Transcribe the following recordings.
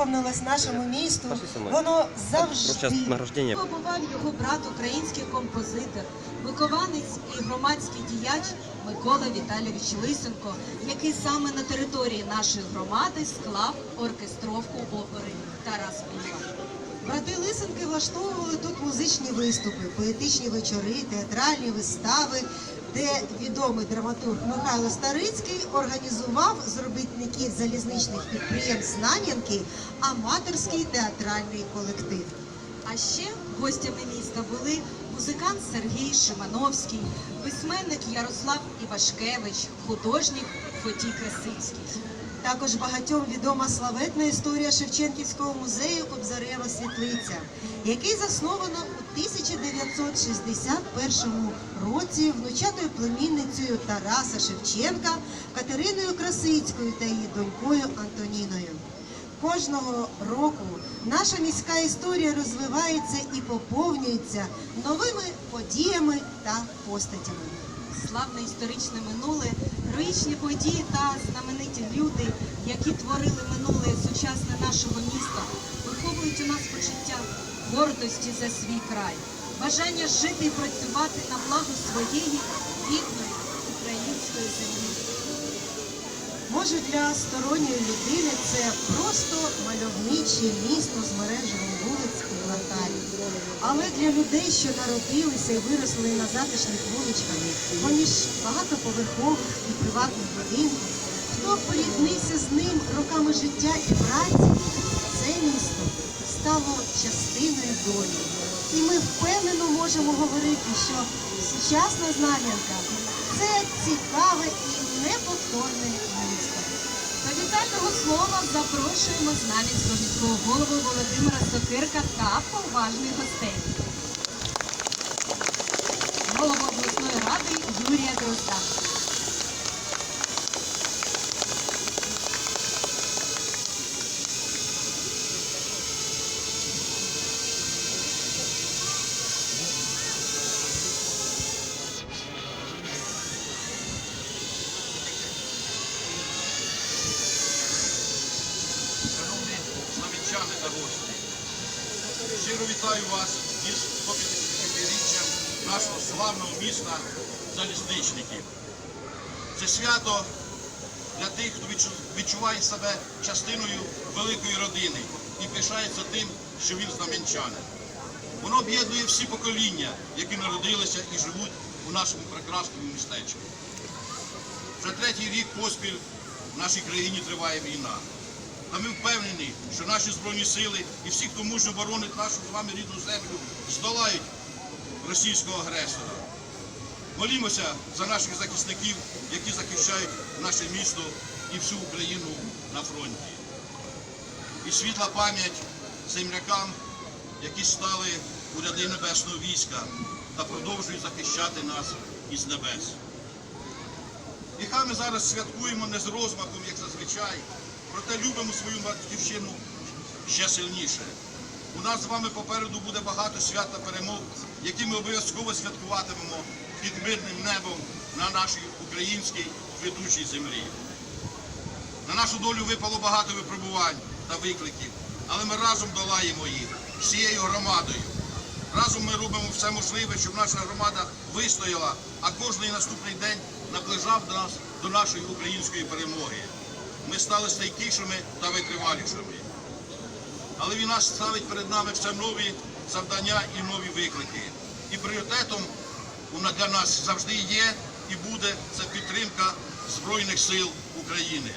виповнилось нашому місту, со мною. воно завжди. Побував його брат, український композитор, вихованець і громадський діяч Микола Віталійович Лисенко, який саме на території нашої громади склав оркестровку опери Тарас Бульба. Брати Лисенки влаштовували тут музичні виступи, поетичні вечори, театральні вистави, де відомий драматург Михайло Старицький організував з робітників залізничних підприємств Знам'янки аматорський театральний колектив. А ще гостями міста були музикант Сергій Шимановський, письменник Ярослав Івашкевич, художник Фотій Красильський. Також багатьом відома славетна історія Шевченківського музею Кобзарева Світлиця, який засновано 1961 році внучатою племінницею Тараса Шевченка Катериною Красицькою та її донькою Антоніною. Кожного року наша міська історія розвивається і поповнюється новими подіями та постатями. Славне історичне минуле, героїчні події та знамениті люди, які творили минуле сучасне нашого міста, виховують у нас почуття гордості за свій край, бажання жити і працювати на благо своєї рідної української землі. Може, для сторонньої людини це просто мальовниче місто з мережевим вулиць і кварталів. Але для людей, що народилися і виросли на затишних вуличках, поміж багатоповерхових і приватних будинків, хто поріднився з ним роками життя і праці, це місто стало частиною долі. І ми впевнено можемо говорити, що сучасна знам'янка це цікаве і неповторне місто. До вітального слова запрошуємо знам'янського міського голову Володимира Сокирка та поважних гостей. Голову обласної ради Юрія Дрозда. Знам'янчани та гості, щиро вітаю вас із 150-річчям нашого славного міста залізничників. Це свято для тих, хто відчуває себе частиною великої родини і пишається тим, що він знам'янчанин. Воно об'єднує всі покоління, які народилися і живуть у нашому прекрасному містечку. Вже третій рік поспіль в нашій країні триває війна. А ми впевнені, що наші збройні сили і всі, хто мужньо боронить нашу з вами рідну землю, здолають російського агресора. Молімося за наших захисників, які захищають наше місто і всю Україну на фронті. І світла пам'ять землякам, які стали у ряди небесного війська та продовжують захищати нас із небес. І хай ми зараз святкуємо не з розмахом, як зазвичай, проте любимо свою батьківщину ще сильніше. У нас з вами попереду буде багато свят та перемог, які ми обов'язково святкуватимемо під мирним небом на нашій українській квітучій землі. На нашу долю випало багато випробувань та викликів, але ми разом долаємо їх всією громадою. Разом ми робимо все можливе, щоб наша громада вистояла, а кожний наступний день наближав нас до нашої української перемоги. Ми стали стійкішими та витривалішими. Але війна ставить перед нами все нові завдання і нові виклики. І пріоритетом для нас завжди є і буде це підтримка Збройних сил України.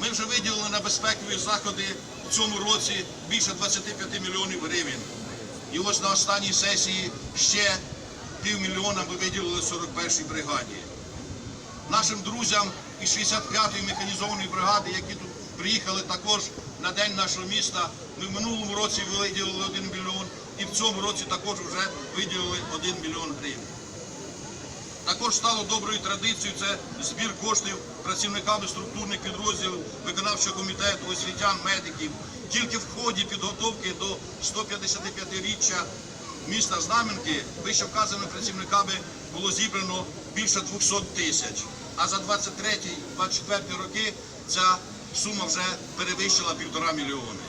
Ми вже виділили на безпекові заходи в цьому році більше 25 мільйонів гривень. І ось на останній сесії ще півмільйона ми виділили 41-й бригаді. Нашим друзям із 65-ї механізованої бригади, які тут приїхали також на день нашого міста, ми в минулому році виділили 1 мільйон і в цьому році також вже виділили 1 мільйон гривень. Також стало доброю традицією це збір коштів працівниками структурних підрозділів виконавчого комітету, освітян, медиків. Тільки в ході підготовки до 155-річчя міста Знаменки вище вказаними працівниками було зібрано більше 200 тисяч. А за 23-24 роки ця сума вже перевищила півтора мільйони.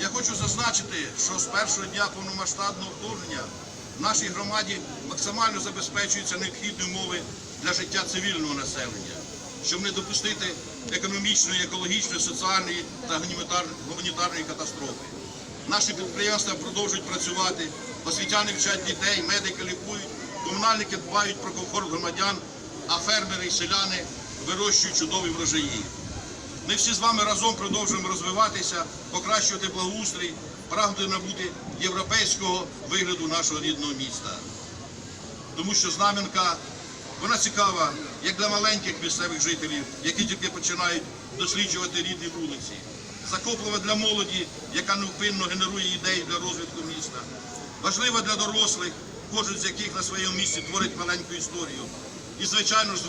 Я хочу зазначити, що з першого дня повномасштабного вторгнення в нашій громаді максимально забезпечуються необхідні умови для життя цивільного населення, щоб не допустити економічної, екологічної, соціальної та гуманітарної катастрофи. Наші підприємства продовжують працювати, освітяни вчать дітей, медики лікують, комунальники дбають про комфорт громадян, а фермери і селяни вирощують чудові врожаї. Ми всі з вами разом продовжуємо розвиватися, покращувати благоустрій, прагнути набути європейського вигляду нашого рідного міста. Тому що Знам'янка, вона цікава як для маленьких місцевих жителів, які тільки починають досліджувати рідні вулиці. Захоплива для молоді, яка невпинно генерує ідеї для розвитку міста. Важлива для дорослих, кожен з яких на своєму місці творить маленьку історію. І, звичайно ж,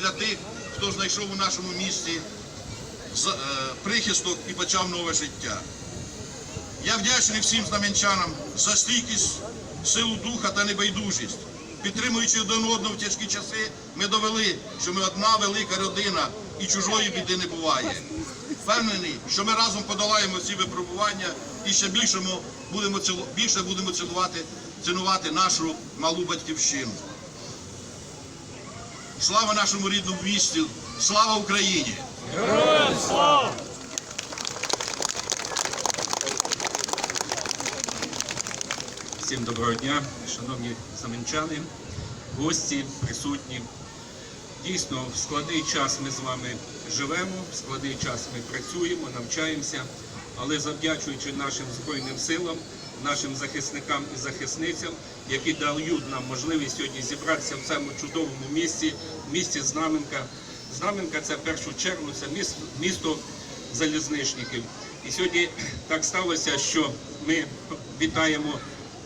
для тих, хто знайшов у нашому місті е, прихисток і почав нове життя. Я вдячний всім знам'янчанам за стійкість, силу духа та небайдужість. Підтримуючи один одного в тяжкі часи, ми довели, що ми одна велика родина і чужої біди не буває. Впевнений, що ми разом подолаємо ці випробування і ще більше будемо цілувати, цінувати нашу малу батьківщину. Слава нашому рідному місті! Слава Україні! Всім доброго дня, шановні заменчани, гості, присутні. Дійсно, в складний час ми з вами живемо, в складний час ми працюємо, навчаємося, але завдячуючи нашим Збройним силам, нашим захисникам і захисницям, які дають нам можливість сьогодні зібратися в цьому чудовому місті, в місті Знаменка. Знаменка це в першу чергу це місто, місто залізничників. І сьогодні так сталося, що ми вітаємо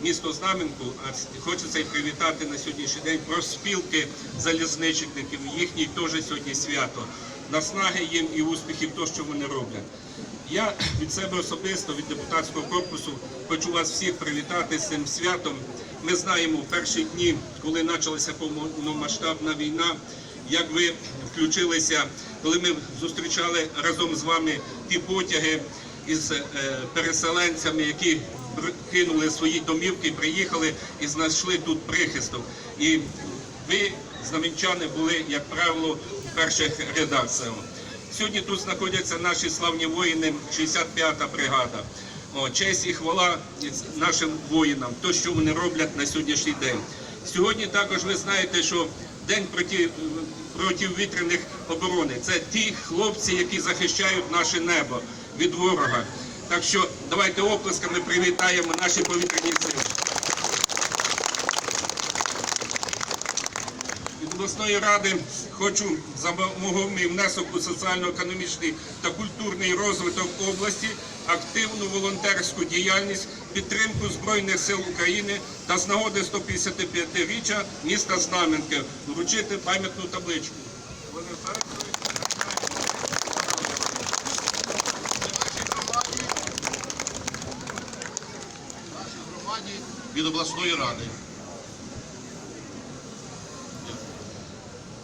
місто Знаменку, а хочеться і привітати на сьогоднішній день профспілки залізничників. Їхній теж сьогодні свято. Наснаги їм і успіхів, то, що вони роблять. Я від себе особисто, від депутатського корпусу, хочу вас всіх привітати з цим святом. Ми знаємо в перші дні, коли почалася повномасштабна війна, як ви включилися, коли ми зустрічали разом з вами ті потяги із е, переселенцями, які кинули свої домівки, приїхали і знайшли тут прихисток. І ви, знамінчани, були, як правило, перших цього. Сьогодні тут знаходяться наші славні воїни, 65-та бригада. О, честь і хвала нашим воїнам, то, що вони роблять на сьогоднішній день. Сьогодні також ви знаєте, що день проти, противітряних оборони це ті хлопці, які захищають наше небо від ворога. Так що давайте оплесками привітаємо наші повітряні сили. Від обласної ради хочу за мій внесок у соціально-економічний та культурний розвиток області, активну волонтерську діяльність, підтримку Збройних сил України та з нагоди 155-річчя міста Знаменки вручити пам'ятну табличку. від обласної ради.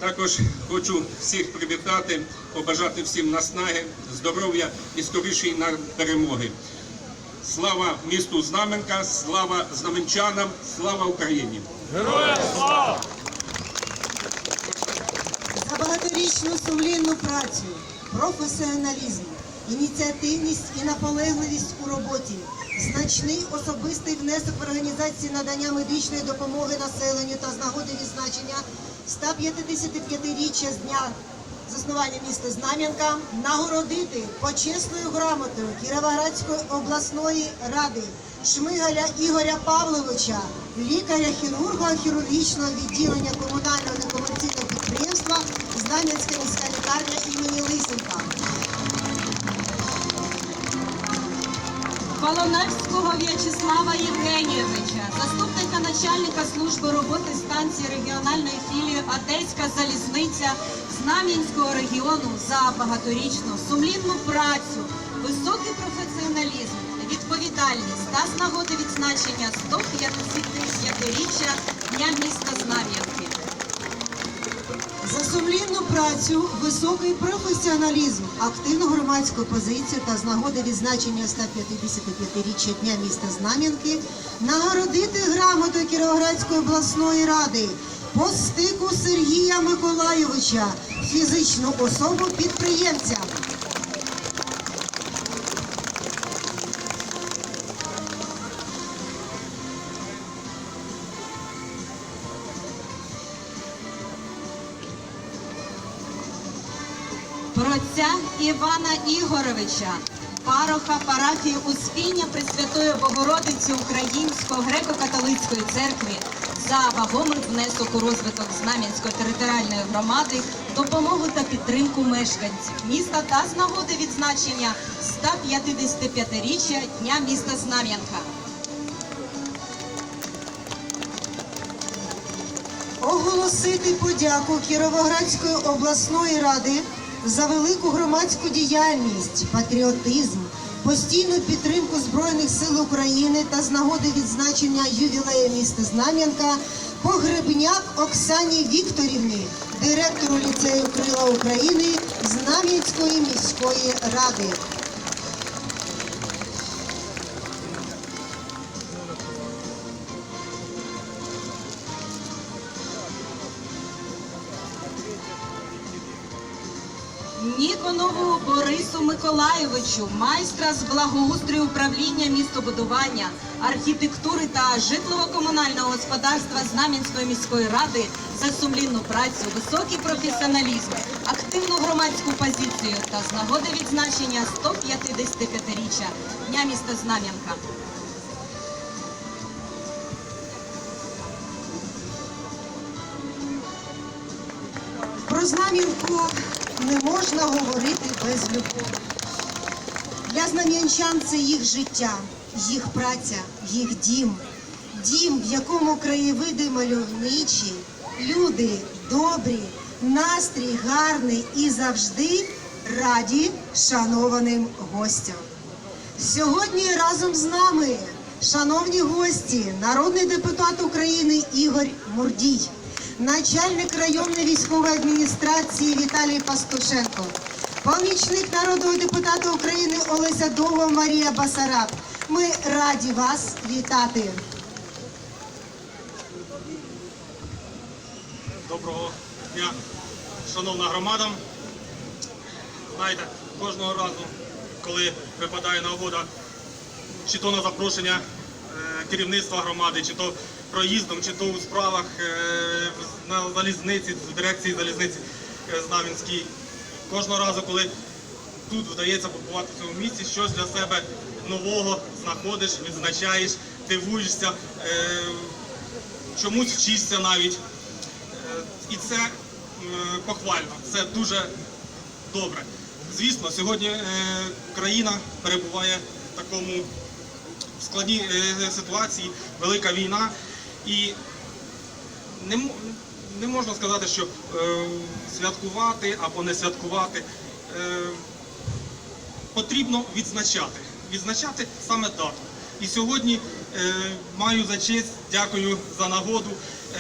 Також хочу всіх привітати, побажати всім наснаги, здоров'я і скорішої нам перемоги. Слава місту Знаменка, слава знаменчанам, слава Україні! Героям За багаторічну сумлінну працю, професіоналізм, ініціативність і наполегливість у роботі, значний особистий внесок в організації надання медичної допомоги населенню та з нагоди відзначення 155-річчя з дня заснування міста Знам'янка нагородити почесною грамотою Кіровоградської обласної ради Шмигаля Ігоря Павловича, лікаря-хірурга хірургічного відділення комунального некомерційного підприємства Знам'янська міська лікарня імені Лисенка. Полоневського В'ячеслава Євгенійовича, заступника начальника служби роботи станції регіональної філії Одеська залізниця Знам'янського регіону за багаторічну сумлінну працю, високий професіоналізм, відповідальність та з нагоди відзначення 155-річчя Дня міста Знам'янки. За сумлінну працю, високий професіоналізм, активну громадську позицію та з нагоди відзначення 155-річчя Дня міста Знам'янки нагородити грамотою Кіровоградської обласної ради по стику Сергія Миколайовича, фізичну особу підприємця. Протця Івана Ігоровича, пароха парафії Успіння Пресвятої Богородиці Української греко-католицької церкви за вагомий внесок у розвиток Знам'янської територіальної громади, допомогу та підтримку мешканців міста та з нагоди відзначення 155-річчя Дня міста Знам'янка. Оголосити подяку Кіровоградської обласної ради за велику громадську діяльність, патріотизм, постійну підтримку Збройних сил України та з нагоди відзначення ювілею міста Знам'янка Погребняк Оксані Вікторівні, директору ліцею Крила України Знам'янської міської ради. Борису Миколайовичу, майстра з благоустрою управління містобудування, архітектури та житлово-комунального господарства Знам'янської міської ради за сумлінну працю, високий професіоналізм, активну громадську позицію та з нагоди відзначення 155-річчя Дня міста Знам'янка. Про Знам'янку не можна говорити без любові. Для знам'янчан це їх життя, їх праця, їх дім. Дім, в якому краєвиди мальовничі, люди добрі, настрій гарний і завжди раді шанованим гостям. Сьогодні разом з нами, шановні гості, народний депутат України Ігор Мурдій, начальник районної військової адміністрації Віталій Пастушенко, помічник народного депутата України Олеся Довго Марія Басараб. Ми раді вас вітати. Доброго дня, шановна громада. Знаєте, кожного разу, коли випадає нагода, чи то на запрошення е, керівництва громади, чи то проїздом, чи то у справах е, на залізниці, в дирекції залізниці е, Знам'янській, кожного разу, коли тут вдається побувати в цьому місці, щось для себе нового знаходиш, відзначаєш, дивуєшся, е, чомусь вчишся навіть. І це похвально, це дуже добре. Звісно, сьогодні країна перебуває в такому складній ситуації, велика війна, і не, не можна сказати, що е, святкувати або не святкувати. Е, потрібно відзначати. Відзначати саме дату. І сьогодні е, маю за честь, дякую за нагоду,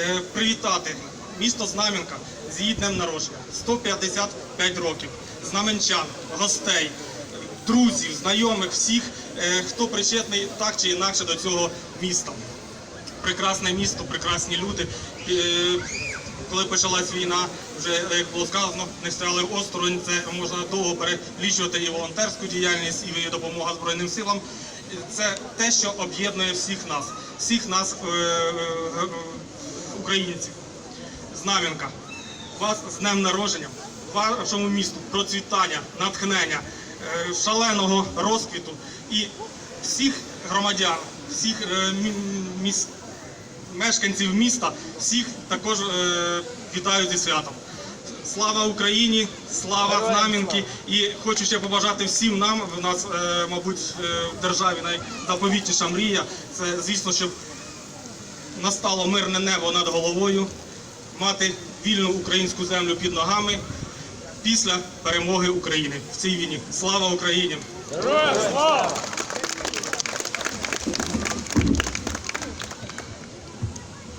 е, привітати місто Знам'янка з її днем народження. 155 років. Знаменчан, гостей, друзів, знайомих, всіх, е, хто причетний так чи інакше до цього міста прекрасне місто, прекрасні люди. Е, Коли почалась війна, вже як було сказано, не стояли осторонь. Це можна довго перелічувати і волонтерську діяльність, і допомога Збройним силам. Це те, що об'єднує всіх нас, всіх нас, е, е, е, українців. Знам'янка, вас з днем народження, вашому місту процвітання, натхнення, е, шаленого розквіту і всіх громадян, всіх е, мі- міс- мешканців міста, всіх також е, вітаю зі святом. Слава Україні, слава Знам'янки. І хочу ще побажати всім нам. В нас, е, мабуть, е, в державі найзаповітніша мрія. Це, звісно, щоб настало мирне небо над головою, мати вільну українську землю під ногами після перемоги України в цій війні. Слава Україні!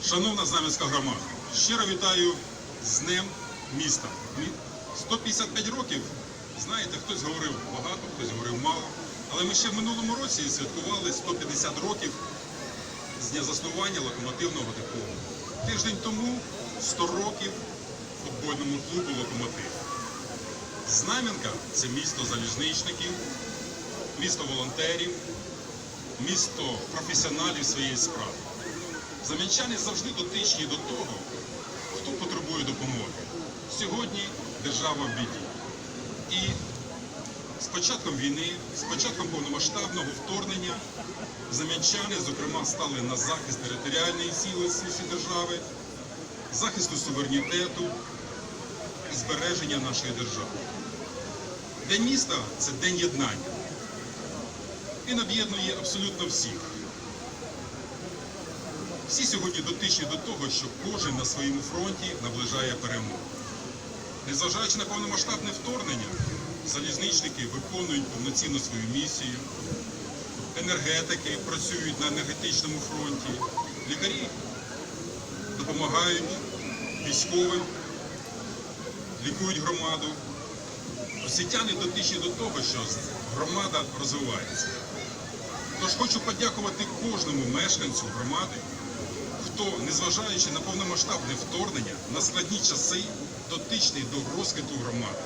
Шановна Знам'янська громада, щиро вітаю з Днем міста. 155 років, знаєте, хтось говорив багато, хтось говорив мало. Але ми ще в минулому році святкували 150 років з дня заснування локомотивного депо. Тиждень тому 100 років футбольному клубу Локомотив. Знам'янка це місто залізничників, місто волонтерів, місто професіоналів своєї справи. Замінчани завжди дотичні до того, хто потребує допомоги. Сьогодні держава в біді. І з початком війни, з початком повномасштабного вторгнення, замінчани, зокрема, стали на захист територіальної цілісності держави, захисту суверенітету і збереження нашої держави. День міста це день єднання. Він об'єднує абсолютно всіх. Всі сьогодні дотичні до того, що кожен на своєму фронті наближає перемогу. Незважаючи на повномасштабне вторгнення, залізничники виконують повноцінно свою місію, енергетики працюють на енергетичному фронті, лікарі допомагають військовим, лікують громаду. Освітяни дотичні до того, що громада розвивається. Тож хочу подякувати кожному мешканцю громади, хто, незважаючи на повномасштабне вторгнення, на складні часи, дотичний до розквіту громади.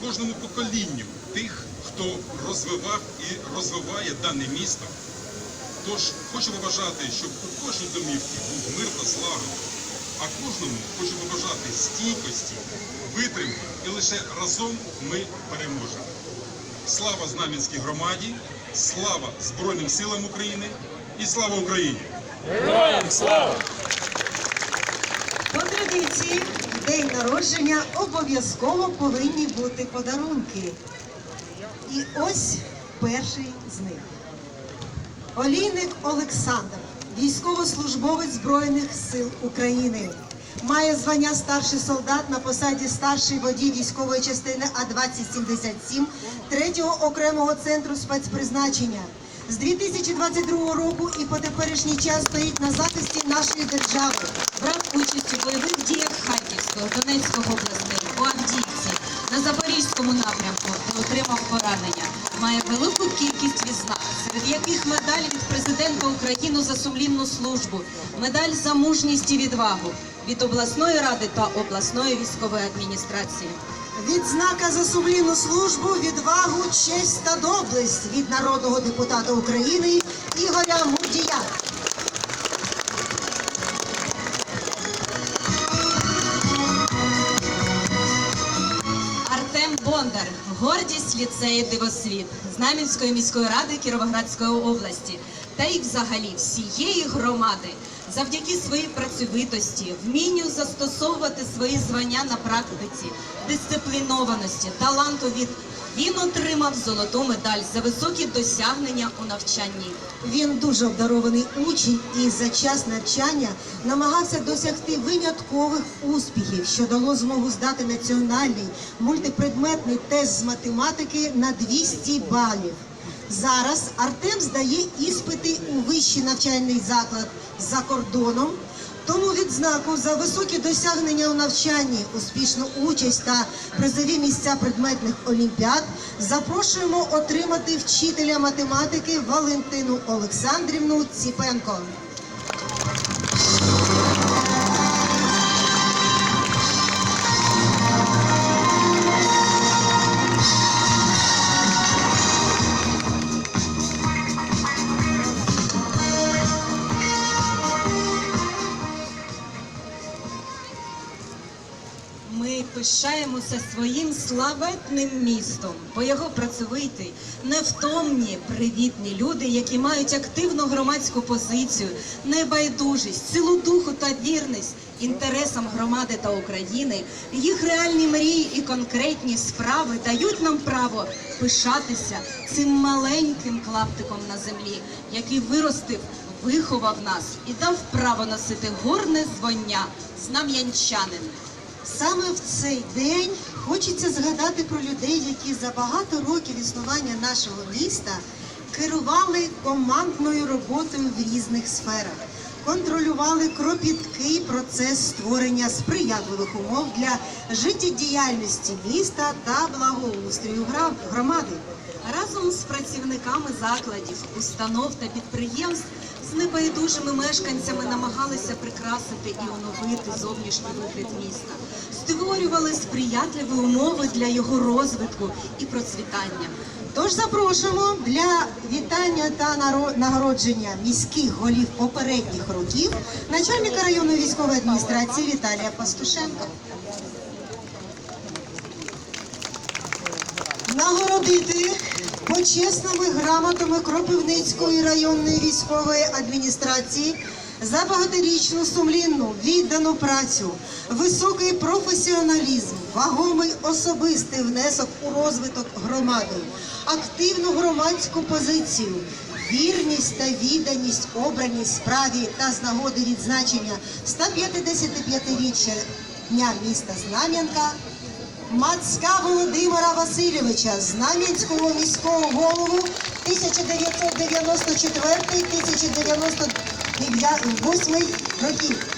Кожному поколінню тих, хто розвивав і розвиває дане місто. Тож хочу побажати, щоб у кожній домівці був мир та слава, а кожному хочу побажати стійкості, витримки і лише разом ми переможемо. Слава Знам'янській громаді, слава Збройним силам України і слава Україні! По традиції, в день народження обов'язково повинні бути подарунки. І ось перший з них. Олійник Олександр, військовослужбовець Збройних сил України. Має звання старший солдат на посаді старший водій військової частини А-2077 3-го окремого центру спецпризначення. З 2022 року і по теперішній час стоїть на захисті нашої держави. Брав участь у бойових діях Харківської, Донецької областей, у Авдіївці, на Запорізькому напрямку, де отримав поранення. Має велику кількість відзнак, серед яких медаль від президента України за сумлінну службу, медаль за мужність і відвагу від обласної ради та обласної військової адміністрації. Відзнака за сумлінну службу, відвагу, честь та доблесть від народного депутата України Ігоря Мурдія. Артем Бондар, гордість ліцею Дивосвіт, Знам'янської міської ради Кіровоградської області та й взагалі всієї громади. Завдяки своїй працьовитості, вмінню застосовувати свої звання на практиці, дисциплінованості, таланту від він отримав золоту медаль за високі досягнення у навчанні. Він дуже обдарований учень і за час навчання намагався досягти виняткових успіхів, що дало змогу здати національний мультипредметний тест з математики на 200 балів. Зараз Артем здає іспити у вищий навчальний заклад за кордоном. Тому відзнаку за високі досягнення у навчанні, успішну участь та призові місця предметних олімпіад запрошуємо отримати вчителя математики Валентину Олександрівну Ціпенко. Пишаємося своїм славетним містом, бо його працьовиті, невтомні, привітні люди, які мають активну громадську позицію, небайдужість, силу духу та вірність інтересам громади та України, їх реальні мрії і конкретні справи дають нам право пишатися цим маленьким клаптиком на землі, який виростив, виховав нас і дав право носити горне звання знам'янчанин. Саме в цей день хочеться згадати про людей, які за багато років існування нашого міста керували командною роботою в різних сферах. контролювали кропіткий процес створення сприятливих умов для життєдіяльності міста та благоустрою громади. Разом з працівниками закладів, установ та підприємств з небайдужими мешканцями намагалися прикрасити і оновити зовнішній вигляд міста, створювали сприятливі умови для його розвитку і процвітання. Тож запрошуємо для вітання та нагородження міських голів попередніх років начальника районної військової адміністрації Віталія Пастушенка. Нагородити почесними грамотами Кропивницької районної військової адміністрації за багаторічну сумлінну віддану працю, високий професіоналізм, вагомий особистий внесок у розвиток громади, активну громадську позицію, вірність та відданість обраній справі та з нагоди відзначення 155-річчя Дня міста Знам'янка Мацька Володимира Васильовича, Знам'янського міського голову 1994-1998 років.